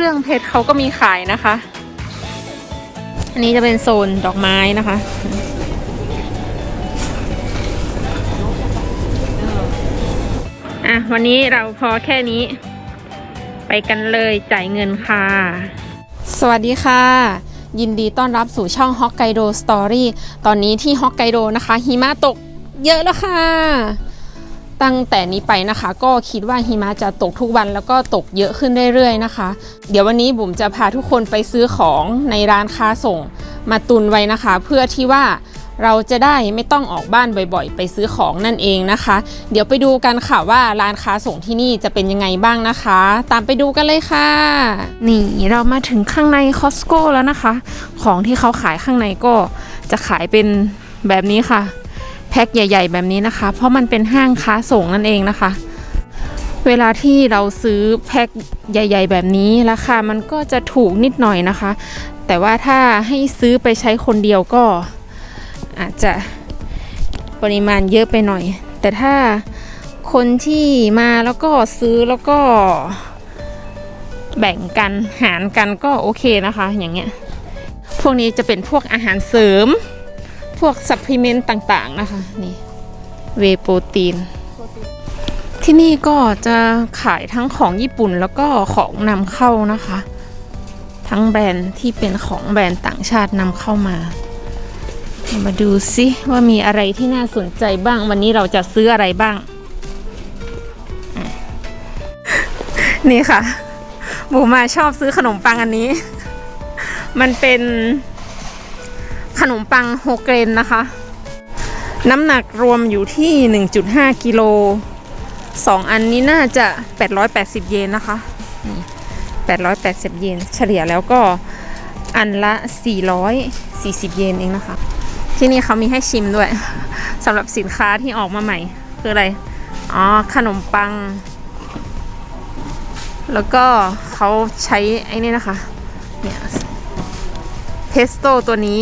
รื่องเพชรเขาก็มีขายนะคะ อันนี้จะเป็นโซนดอกไม้นะคะ อะ วันนี้เราพอแค่นี้ ไปกันเลยจ่ายเงินค่ะ สวัสดีค่ะยินดีต้อนรับสู่ช่องฮอกไกโดสตอรี่ ตอนนี้ที่ฮอกไกโดนะคะ หิมะตกเยอะแล้วค่ะ ตั้งแต่นี้ไปนะคะ ก็คิดว่าหิมะจะตกทุกวันแล้วก็ตกเยอะขึ้นเรื่อยๆนะคะ เดี๋ยววันนี้บุ๋มจะพาทุกคนไปซื้อของในร้านค้าส่งมาตุนไว้นะคะ เพื่อที่ว่าเราจะได้ไม่ต้องออกบ้านบ่อยๆ ไปซื้อของนั่นเองนะคะ เดี๋ยวไปดูกันค่ะว่าร้านค้าส่งที่นี่จะเป็นยังไงบ้างนะคะ ตามไปดูกันเลยค่ะ นี่เรามาถึงข้างในคอสโก้แล้วนะคะ ของที่เขาขายข้างในก็จะขายเป็นแบบนี้ค่ะ แพ็คใหญ่ ๆ แบบนี้นะคะ เพราะมันเป็นห้างค้าส่งนั่นเองนะคะ เวลาที่เราซื้อแพ็คใหญ่ ๆ แบบนี้ราคามันก็จะถูกนิดหน่อยนะคะ แต่ว่าถ้าให้ซื้อไปใช้คนเดียวก็อาจจะปริมาณเยอะไปหน่อย แต่ถ้าคนที่มาแล้วก็ซื้อแล้วก็แบ่งกันหารกันก็โอเคนะคะ อย่างเงี้ย พวกนี้จะเป็นพวกอาหารเสริม พวกซัพพลีเมนต์ต่างๆนะคะ นี่เวโปรตีน ที่นี่ก็จะขายทั้งของญี่ปุ่นแล้วก็ของนำเข้านะคะ ทั้งแบรนด์ที่เป็นของแบรนด์ต่างชาตินำเข้ามา มาดูซิว่ามีอะไรที่น่าสนใจบ้าง วันนี้เราจะซื้ออะไรบ้าง นี่ค่ะบูมาชอบซื้อขนมปังอันนี้ มันเป็น ขนมปังโฮเกรนนะคะ น้ำหนักรวมอยู่ที่ 1.5 กิโลสองอันนี้น่าจะ 880 เยนนะคะ 880 เยน เฉลี่ยแล้วก็อันละ 440 เยนเองนะคะ ที่นี่เขามีให้ชิมด้วยสำหรับสินค้าที่ออกมาใหม่ คืออะไร อ๋อ ขนมปัง แล้วก็เขาใช้ไอ้นี่นะคะ เนี่ยเพสโต้ตัวนี้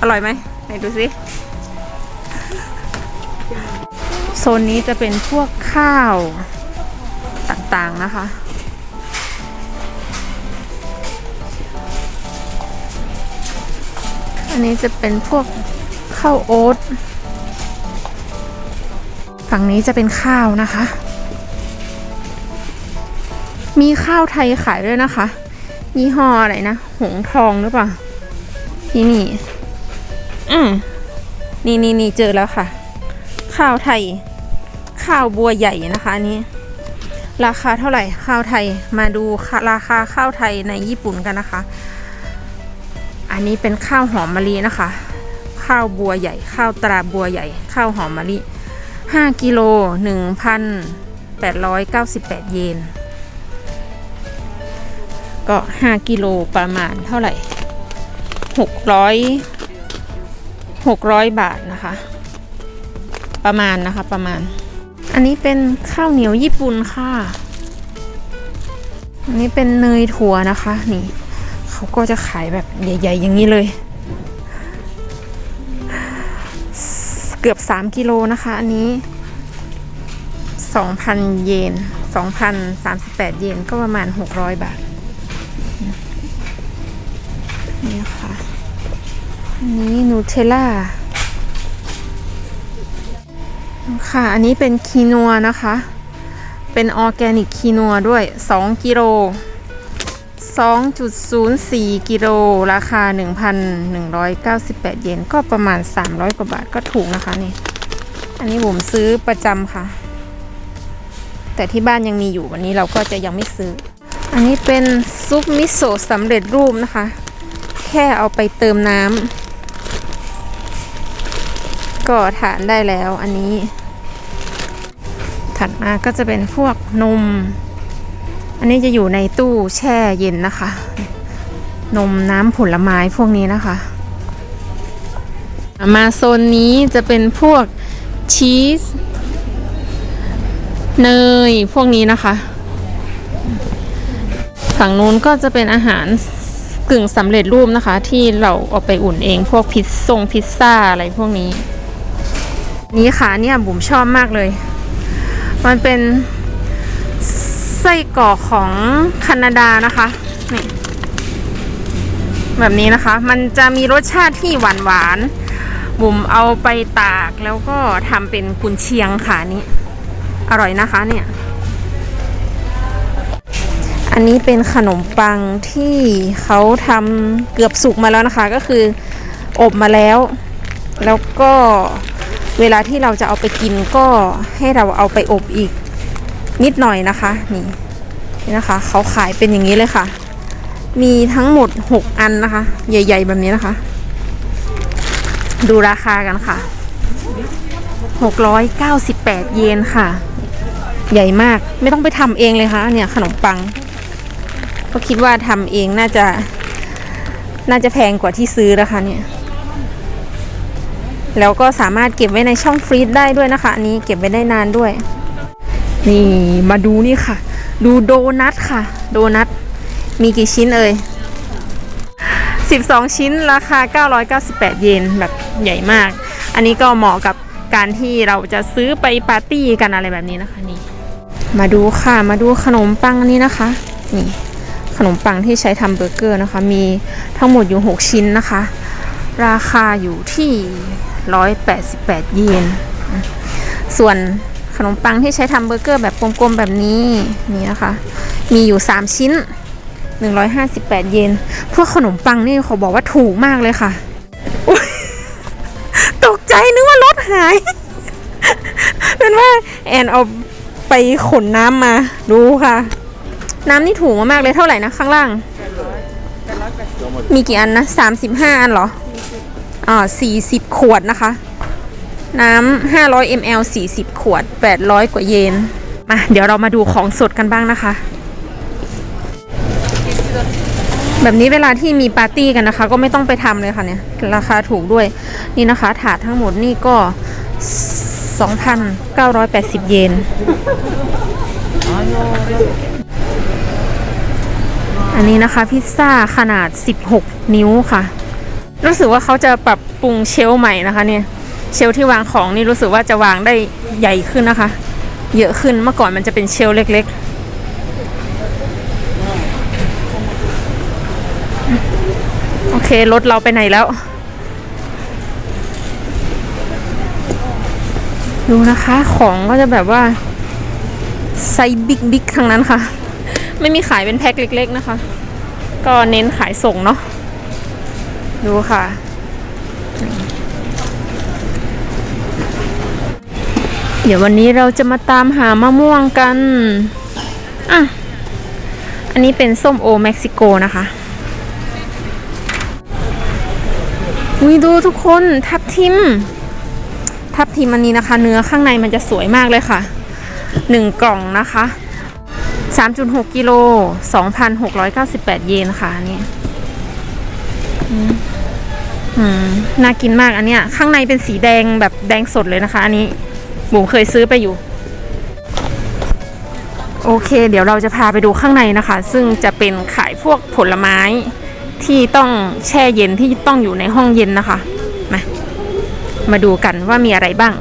อร่อยไหมไหนดูสิโซนนี้จะเป็นพวกข้าวต่างๆนะคะ อันนี้จะเป็นพวกข้าวโอ๊ต ฝั่งนี้จะเป็นข้าวนะคะ มีข้าวไทยขายด้วยนะคะ ยี่ห้ออะไรนะ หงทองหรือเปล่าที่นี่ อืมนี่นี่นี่เจอแล้วค่ะ ข้าวไทย ข้าวบัวใหญ่นะคะอันนี้ ราคาเท่าไหร่ข้าวไทยมาดูราคาข้าวไทยในญี่ปุ่นกันนะคะ อันนี้เป็นข้าวหอมมะลินะคะ ข้าวบัวใหญ่ ข้าวตราบัวใหญ่ ข้าวหอมมะลิ5กิโล1,898 เยน ก็ 5 กิโลประมาณเท่าไหร่ 600 600 บาทนะคะ ประมาณนะคะประมาณ อันนี้เป็นข้าวเหนียวญี่ปุ่นค่ะ อันนี้เป็นเนยถั่วนะคะนี่เขาก็จะขายแบบใหญ่ ๆ อย่างนี้เลย เกือบ 3 กิโลนะคะอันนี้ 2,000 เยน2,038 เยนก็ประมาณ 600 บาทนี่ค่ะ นี้นูเทลล่าค่ะ อันนี้เป็นคีนัวนะคะ เป็นออร์แกนิกคีนัวด้วย 2 กิโล 2.04 กิโล ราคา 1,198 เยน ก็ประมาณ 300 กว่าบาทก็ถูกนะคะนี่ อันนี้ผมซื้อประจำค่ะ แต่ที่บ้านยังมีอยู่วันนี้เราก็จะยังไม่ซื้อ อันนี้เป็นซุปมิโซะสำเร็จรูปนะคะ แค่เอาไปเติมน้ำ ก็ทานได้แล้วอันนี้ ถัดมาก็จะเป็นพวกนม อันนี้จะอยู่ในตู้แช่เย็นนะคะ นมน้ำผลไม้พวกนี้นะคะ มาโซนนี้จะเป็นพวกชีสเนยพวกนี้นะคะ ฝั่งนู้นก็จะเป็นอาหารกึ่งสำเร็จรูปนะคะ ที่เราเอาไปอุ่นเองพวกพิซซ่งพิซซ่าอะไรพวกนี้ นี่ค่ะเนี่ยบุ๋มชอบมากเลย มันเป็นสส้กรอกของแคนาดานะคะนี่แบบนี้นะคะ มันจะมีรสชาติที่หวานหวานบุ๋มเอาไปตากแล้วก็ทำเป็นกุนเชียงค่ะนี้ อร่อยนะคะเนี่ย อันนี้เป็นขนมปังที่เขาทำเกือบสุกมาแล้วนะคะ ก็คืออบมาแล้ว แล้วก็ เวลาที่เราจะเอาไปกินก็ให้เราเอาไปอบอีกนิดหน่อยนะคะ นี่นี่นะคะเขาขายเป็นอย่างนี้เลยค่ะ มีทั้งหมด 6 อันนะคะ ใหญ่ ๆ แบบนี้นะคะ ดูราคากันค่ะ 698 เยนค่ะ ใหญ่มากไม่ต้องไปทำเองเลยค่ะ เนี่ยขนมปังเพราะคิดว่าทำเองน่าจะ น่าจะแพงกว่าที่ซื้อนะคะเนี่ย แล้วก็สามารถเก็บไว้ในช่องฟรีซได้ด้วยนะคะ อันนี้เก็บไว้ได้นานด้วย นี่มาดูนี่ค่ะ ดูโดนัทค่ะ โดนัทมีกี่ชิ้นเอ่ย12 ชิ้นราคา 998 เยนแบบใหญ่มาก อันนี้ก็เหมาะกับการที่เราจะซื้อไปปาร์ตี้กันอะไรแบบนี้นะคะนี่ มาดูค่ะมาดูขนมปังนี้นะคะ นี่ขนมปังที่ใช้ทำเบอร์เกอร์นะคะ มีทั้งหมดอยู่ 6 ชิ้นนะคะ ราคาอยู่ที่ 188 เยน ส่วนขนมปังที่ใช้ทำเบอร์เกอร์แบบกลมๆแบบนี้นี่นะคะ มีอยู่ 3 ชิ้น 158 เยน พวกขนมปังนี่เขาบอกว่าถูกมากเลยค่ะ ตกใจนึกว่ารถหาย เป็นว่าแอนเอาไปขนน้ำมา ดูค่ะ น้ำนี่ถูกมากๆเลยเท่าไหร่นะข้างล่าง มีกี่อันนะ 35 อันเหรอ อ่า40ขวดนะคะ น้ำ500 ml 40ขวด800กว่าเยน มาเดี๋ยวเรามาดูของสดกันบ้างนะคะ แบบนี้เวลาที่มีปาร์ตี้กันนะคะ ก็ไม่ต้องไปทำเลยค่ะเนี่ย ราคาถูกด้วย นี่นะคะ ถาดทั้งหมดนี่ก็ 2,980 เยนอันนี้นะคะพิซซ่าขนาด 16 นิ้วค่ะ รู้สึกว่าเขาจะปรับปรุงเชลใหม่นะคะเนี่ยเชลที่วางของนี่รู้สึกว่าจะวางได้ใหญ่ขึ้นนะคะ เยอะขึ้นเมื่อก่อนมันจะเป็นเชลเล็กๆ โอเค รถเราไปไหนแล้ว ดูนะคะของก็จะแบบว่าไซส์บิ๊กบิ๊กทั้งนั้นค่ะ ไม่มีขายเป็นแพ็คเล็ก ๆ นะคะ ก็เน้นขายส่งเนาะ ดูค่ะ เดี๋ยววันนี้เราจะมาตามหามะม่วงกัน อะ อันนี้เป็นส้มโอเม็กซิโกนะคะวิดูทุกคนทับทิม ทับทิมอันนี้นะคะ เนื้อข้างในมันจะสวยมากเลยค่ะหนึ่งกล่องนะคะ 3.6 กิโล 2,698 เยนค่ะนี่ อืมน่ากินมากอันเนี้ย ข้างในเป็นสีแดงแบบแดงสดเลยนะคะ อันนี้บุ๋มเคยซื้อไปอยู่ โอเค เดี๋ยวเราจะพาไปดูข้างในนะคะ ซึ่งจะเป็นขายพวกผลไม้ที่ต้องแช่เย็นที่ต้องอยู่ในห้องเย็นนะคะ มามาดูกันว่ามีอะไรบ้าง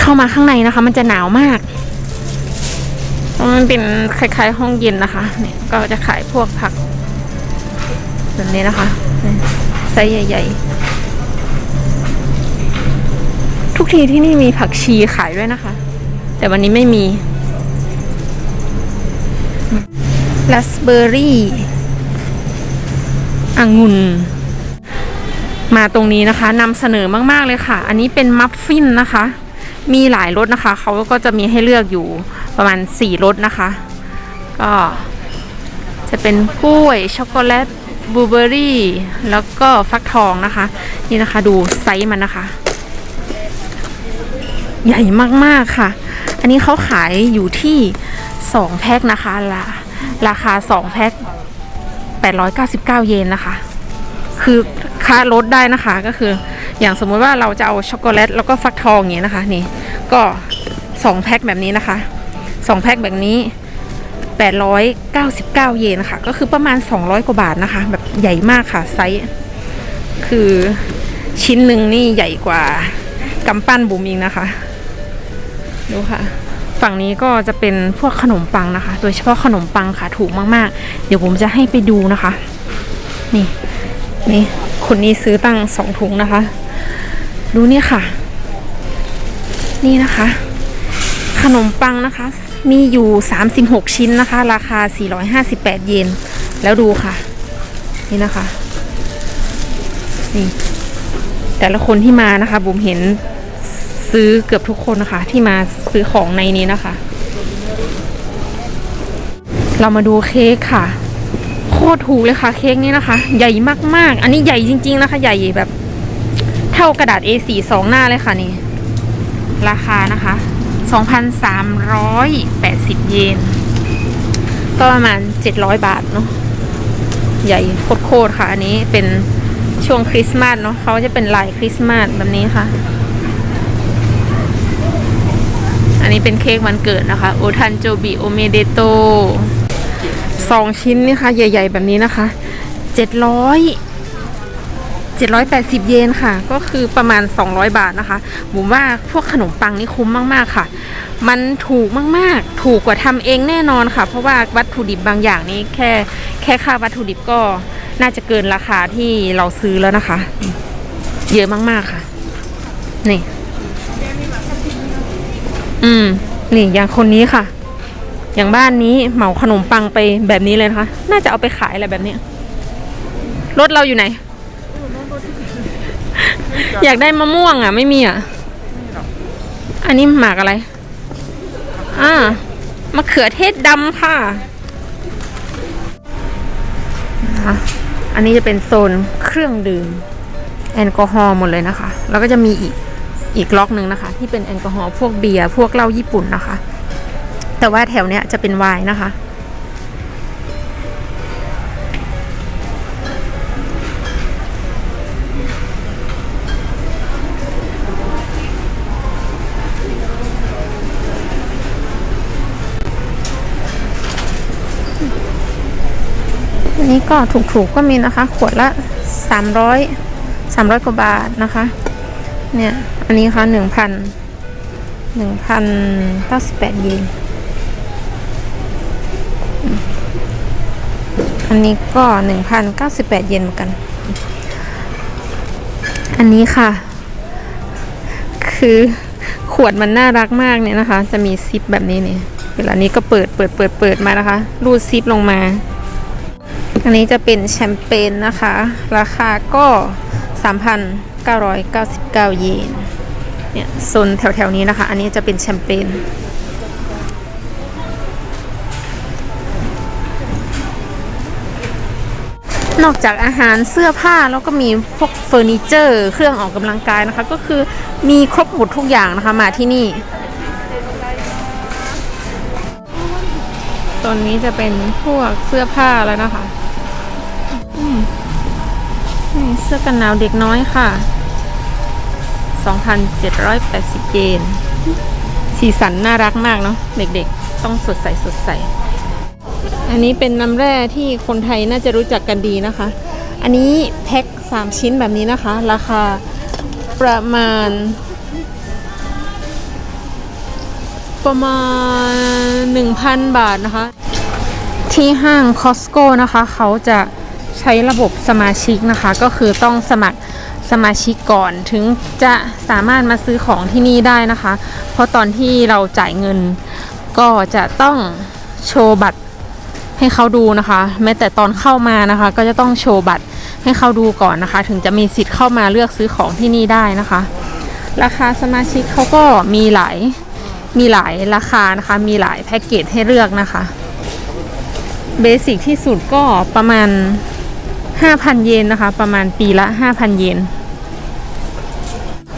เข้ามาข้างในนะคะ มันจะหนาวมากเพราะมันเป็นคล้ายๆ ห้องเย็นนะคะเนี่ยก็จะขายพวกผัก แบบนี้นะคะไซส์ใหญ่ ๆ ทุกทีที่นี่มีผักชีขายด้วยนะคะ แต่วันนี้ไม่มีราสเบอร์รี่องุ่นมาตรงนี้นะคะนำเสนอมาก ๆ เลยค่ะ อันนี้เป็นมัฟฟินนะคะ มีหลายรสนะคะ เขาก็จะมีให้เลือกอยู่ประมาณ 4รสนะคะ ก็จะเป็นกล้วยช็อกโกแลต บลูเบอรี่แล้วก็ฟักทองนะคะ นี่นะคะดูไซส์มันนะคะ ใหญ่มากๆค่ะ อันนี้เขาขายอยู่ที่2แพ็คนะคะราราคา2แพ็ค899 เยนนะคะ คือค่าลดได้นะคะก็คือ อย่างสมมุติว่าเราจะเอาช็อกโกแลตแล้วก็ฟักทองอย่างนี้นะคะ นี่ก็2แพ็คแบบนี้นะคะ2แพ็คแบบนี้ 899 เยนนะคะก็คือประมาณ 200 กว่าบาทนะคะ แบบใหญ่มากค่ะไซส์ คือชิ้นหนึ่งนี่ใหญ่กว่ากำปั้นบุ๋มอีกนะคะ ดูค่ะ ฝั่งนี้ก็จะเป็นพวกขนมปังนะคะ โดยเฉพาะขนมปังค่ะถูกมากๆ เดี๋ยวผมจะให้ไปดูนะคะ นี่ นี่ คนนี้ซื้อตั้งสองถุงนะคะ ดูนี่ค่ะ นี่นะคะ ขนมปังนะคะ มีอยู่ 36 ชิ้นนะคะ ราคา 458 เยน แล้วดูค่ะ นี่นะคะ นี่ แต่ละคนที่มานะคะบุ๋มเห็นซื้อเกือบทุกคนนะคะ ที่มาซื้อของในนี้นะคะ เรามาดูเค้กค่ะ โคตรถูกเลยค่ะ เค้กนี้นะคะ ใหญ่มากๆ อันนี้ใหญ่จริง ๆ นะคะ ใหญ่แบบ เท่ากระดาษ A4 สองหน้าเลยค่ะนี่ ราคานะคะ 2,380 เยน ก็ประมาณ 700 บาทเนาะ ใหญ่โคตรๆค่ะ อันนี้เป็นช่วงคริสต์มาสเนาะเขาจะเป็นลายคริสต์มาสแบบนี้ค่ะ อันนี้เป็นเค้กวันเกิดนะคะ โอทันโจบิโอเมเดโตสองชิ้นนี่ค่ะ ใหญ่ ๆ แบบนี้นะคะ700 780 เยนค่ะ ก็คือประมาณ 200 บาทนะคะผมว่าพวกขนมปังนี่คุ้มมาก ๆ ค่ะ มันถูกมาก ๆ ถูกกว่าทำเองแน่นอนค่ะ เพราะว่าวัตถุดิบบางอย่างนี่แค่แค่ค่าวัตถุดิบก็น่าจะเกินราคาที่เราซื้อแล้วนะคะ เยอะมาก ๆ ค่ะ นี่ อืม นี่อย่างคนนี้ค่ะ อย่างบ้านนี้เหมาขนมปังไปแบบนี้เลยนะคะ น่าจะเอาไปขายอะไรแบบนี้ รถเราอยู่ไหน อยากได้มะม่วงอะ ไม่มีอะ อันนี้หมากอะไร อ่ามะเขือเทศดำค่ะ อันนี้จะเป็นโซนเครื่องดื่ม แอลกอฮอล์หมดเลยนะคะ แล้วก็จะมีอีกอีกล็อกหนึ่งนะคะ ที่เป็นแอลกอฮอล์พวกเบียร์พวกเหล้าญี่ปุ่นนะคะ แต่ว่าแถวเนี้ยจะเป็นไวน์นะคะ นี้ก็ถูกๆก็มีนะคะ ขวดละสามร้อยสามร้อยกว่าบาทนะคะ เนี่ย อันนี้ค่ะหนึ่งพันหนึ่งพันเก้าสิบแปดเยน อันนี้ก็หนึ่งพันเก้าสิบแปดเยนเหมือนกัน อันนี้ค่ะ คือขวดมันน่ารักมากเนี่ยนะคะ จะมีซิปแบบนี้เนี่ย เวลานี้ก็เปิดเปิดเปิดเปิดมานะคะ รูดซิปลงมา อันนี้จะเป็นแชมเปญนะคะ ราคาก็ 3,999 เยน เนี่ยโซนแถวๆนี้นะคะ อันนี้จะเป็นแชมเปญนอกจากอาหารเสื้อผ้าแล้วก็มีพวกเฟอร์นิเจอร์ เครื่องออกกำลังกายนะคะ ก็คือมีครบหมดทุกอย่างนะคะมาที่นี่ ตอนนี้จะเป็นพวกเสื้อผ้าแล้วนะคะ สื้อกันหนาวเด็กน้อยค่ะ 2,780 เยน สีสันน่ารักมากเนาะเด็กๆ ต้องสดใสสดใส อันนี้เป็นน้ำแร่ที่คนไทยน่าจะรู้จักกันดีนะคะ อันนี้แพ็ค 3 ชิ้นแบบนี้นะคะ ราคาประมาณ ประมาณ 1,000 บาทนะคะ ที่ห้าง Costco นะคะ เขาจะ ใช้ระบบสมาชิกนะคะ ก็คือต้องสมัครสมาชิกก่อนถึงจะสามารถมาซื้อของที่นี่ได้นะคะ เพราะตอนที่เราจ่ายเงิน ก็จะต้องโชว์บัตรให้เขาดูนะคะ แม้แต่ตอนเข้ามานะคะ ก็จะต้องโชว์บัตรให้เขาดูก่อนนะคะ ถึงจะมีสิทธิ์เข้ามาเลือกซื้อของที่นี่ได้นะคะ ราคาสมาชิกเขาก็มีหลายมีหลายราคานะคะ มีหลายแพ็กเกจให้เลือกนะคะ เบสิกที่สุดก็ประมาณ 5,000 เยนนะคะ ประมาณปีละ 5,000 เยน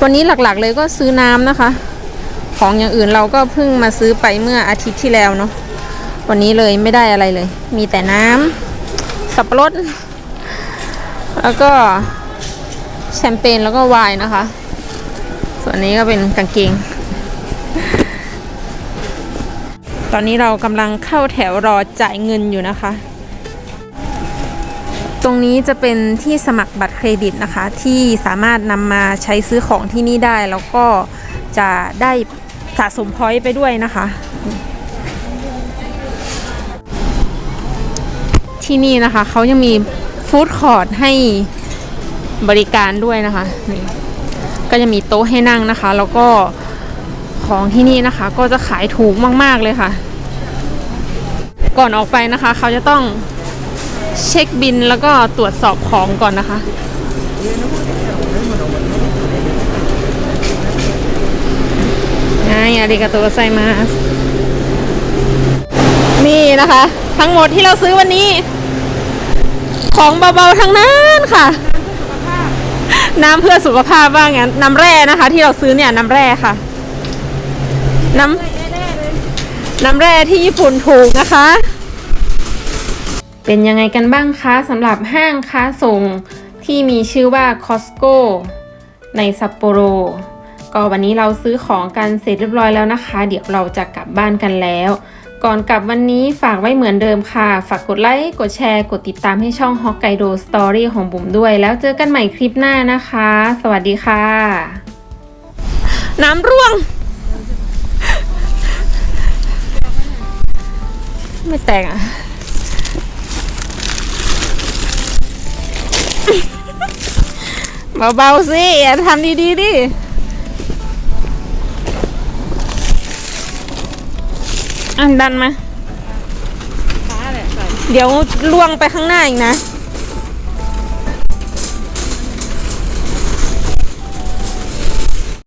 วันนี้หลักๆเลยก็ซื้อน้ำนะคะ ของอย่างอื่นเราก็เพิ่งมาซื้อไปเมื่ออาทิตย์ที่แล้วเนาะวันนี้เลยไม่ได้อะไรเลย มีแต่น้ำสับปะรด แล้วก็แชมเปญแล้วก็ไวน์นะคะ ส่วนนี้ก็เป็นกางเกง ตอนนี้เรากำลังเข้าแถวรอจ่ายเงินอยู่นะคะ ตรงนี้จะเป็นที่สมัครบัตรเครดิตนะคะ ที่สามารถนำมาใช้ซื้อของที่นี่ได้ แล้วก็จะได้สะสมพอยต์ไปด้วยนะคะ ที่นี่นะคะเขายังมีฟู้ดคอร์ทให้บริการด้วยนะคะนี่ก็จะมีโต๊ะให้นั่งนะคะ แล้วก็ของที่นี่นะคะ ก็จะขายถูกมาก ๆ เลยค่ะ ก่อนออกไปนะคะเขาจะต้อง เช็คบินแล้วก็ตรวจสอบของก่อนนะคะ ไงอาริกาโตไซมาสนี่นะคะ ทั้งหมดที่เราซื้อวันนี้ ของเบาๆทั้งนั้นค่ะ น้ำเพื่อสุขภาพว่างั้นน้ำแร่นะคะ ที่เราซื้อเนี่ยน้ำแร่ค่ะ น้ำน้ำแร่ที่ญี่ปุ่นถูกนะคะ เป็นยังไงกันบ้างคะสำหรับห้างค้าส่งที่มีชื่อว่า Costco ในซัปโปโรก็วันนี้เราซื้อของกันเสร็จเรียบร้อยแล้วนะคะ เดี๋ยวเราจะกลับบ้านกันแล้ว ก่อนกลับวันนี้ฝากไว้เหมือนเดิมค่ะ ฝากกดไลค์ กดแชร์ กดติดตามให้ช่อง Hokkaido Story ของบุ๋มด้วย แล้วเจอกันใหม่คลิปหน้านะคะ สวัสดีค่ะ น้ำร่วง ไม่แตกอะ เบาๆสิอย่าทำดีๆดิอันดันมา เดี๋ยวล่วงไปข้างหน้าอีกนะ